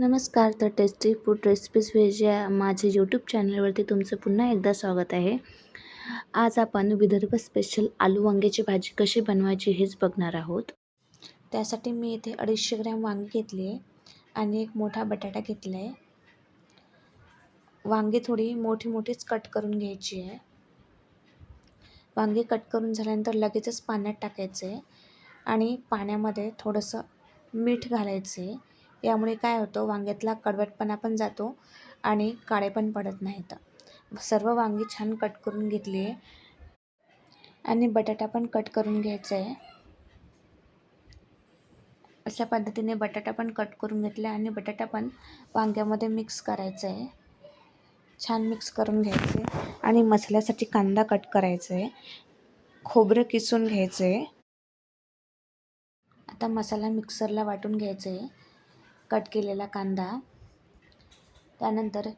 नमस्कार तर tasty food recipes veg या माझे यूट्यूब चॅनलवरती तुमचं पुन्हा एकदा स्वागत आहे. आज आपण विदर्भ स्पेशल आलू वांग्याची भाजी कशी बनवायची हेच बघणार आहोत. त्यासाठी मी इथे अडीचशे ग्रॅम वांगी घेतली आहे आणि एक मोठा बटाटा घेतला आहे. वांगी थोडी मोठी मोठीच कट करून घ्यायची आहे. वांगी कट करून झाल्यानंतर लगेचच पाण्यात टाकायचं आहे आणि पाण्यामध्ये थोडंसं मीठ घालायचं आहे. यामुळे काय होतं वांग्यातला कडवटपणा पण जातो आणि काळे पण पडत नाहीत. सर्व वांगी छान कट करून घेतली आहे. आणि बटाटा पण कट करून घ्यायचा आहे. अशा पद्धतीने बटाटा पण कट करून घेतला आणि बटाटा पण वांग्यामध्ये मिक्स करायचं आहे. छान मिक्स करून घ्यायचे आणि मसाल्यासाठी कांदा कट करायचा आहे. खोबरं किसून घ्यायचं आहे. आता मसाला मिक्सरला वाटून घ्यायचं आहे. कट केलेला कांदा. त्यानंतर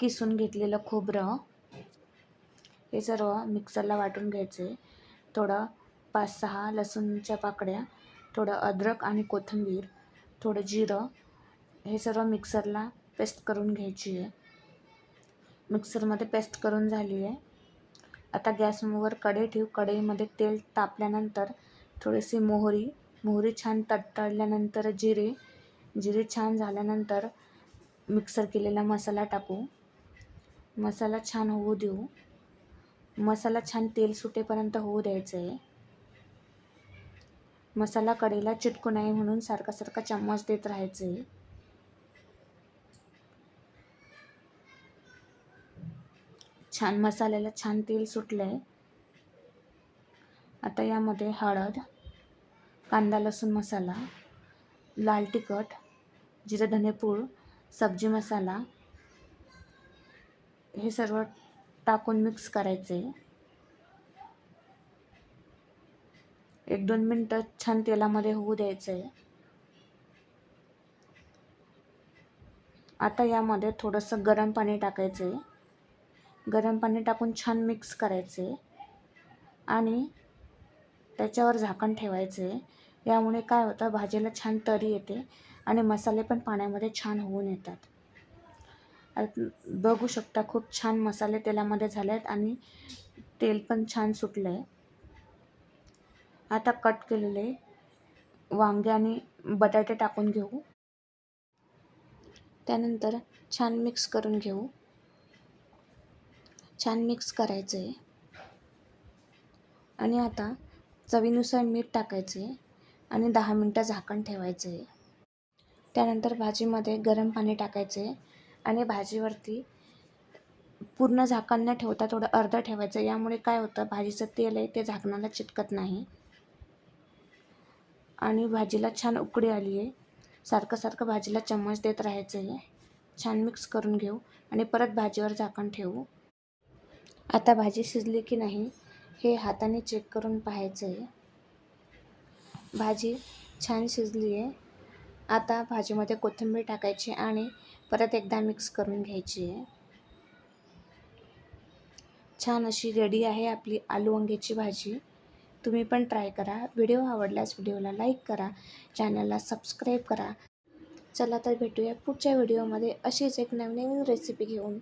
किसून घेतलेलं खोबरं. हे सर्व मिक्सरला वाटून घ्यायचे. थोडं पाच सहा लसूणच्या पाकड्या थोडं अद्रक आणि कोथिंबीर थोडं जिरं हे सर्व मिक्सरला पेस्ट करून घ्यायची आहे. मिक्सरमध्ये पेस्ट करून झाली आहे. आता गॅसवर कढई ठेवू. कढईमध्ये तेल तापल्यानंतर थोडीशी मोहरी मोहरी छान तडतडल्यानंतर जिरे जिरे छान झाल्यानंतर मिक्सर केलेला मसाला टाकू. मसाला छान होऊ देऊ. मसाला छान तेल सुटेपर्यंत होऊ द्यायचं आहे मसाला कडेला चिटकू नये म्हणून सारखा सारखा चम्मच देत राहायचं आहे छान मसाल्याला छान तेल सुटलं आहे आता यामध्ये हळद कांदा लसूण मसाला लाल तिखट जिरे धनेपूड सब्जी मसाला हे सर्व टाकून मिक्स करायचे. एक दोन मिनटं छान तेलामध्ये होऊ द्यायचं. आहे आता यामध्ये थोडंसं गरम पाणी टाकायचं. आहे गरम पाणी टाकून छान मिक्स करायचे. आणि त्याच्यावर झाकण ठेवायचे. यामुळे काय होतं? भाजीला छान तरी येते. आणि मसाले पण पाण्यामध्ये छान होऊन येतात. बघू शकता खूप छान मसाले तेलामध्ये झाले आहेत आणि तेल पण छान सुटलं आहे आता कट केलेले वांगे आणि बटाटे टाकून घेऊ. त्यानंतर छान मिक्स करून घेऊ. छान मिक्स करायचं. आहे आणि आता चवीनुसार मीठ टाकायचे आणि दहा मिनटं झाकण ठेवायचं. आहे त्यानंतर भाजीमध्ये गरम पाणी टाकायचे आणि भाजीवरती पूर्ण झाकण न ठेवता थोडं अर्धं ठेवायचं. यामुळे काय होतं भाजीचं तेल आहे ते झाकणाला चिटकत नाही. आणि भाजीला छान उकडी आली आहे. सारखं सारखं भाजीला चम्मच देत राहायचं आहे. छान मिक्स करून घेऊ आणि परत भाजीवर झाकण ठेवू. आता भाजी शिजली की नाही हे हाताने चेक करून पाहायचं आहे. भाजी छान शिजली आहे. आता भाजीमध्ये कोथिंबीर टाकायची आणि परत एकदा मिक्स करून घ्यायची आहे. छान अशी रेडी आहे आपली आलू वांग्याची भाजी. तुम्ही पण ट्राय करा. व्हिडिओ आवडल्यास व्हिडिओला लाईक करा. चॅनलला सबस्क्राईब करा. चला तर भेटूया पुढच्या व्हिडिओमध्ये. अशीच एक नवनवीन रेसिपी घेऊन.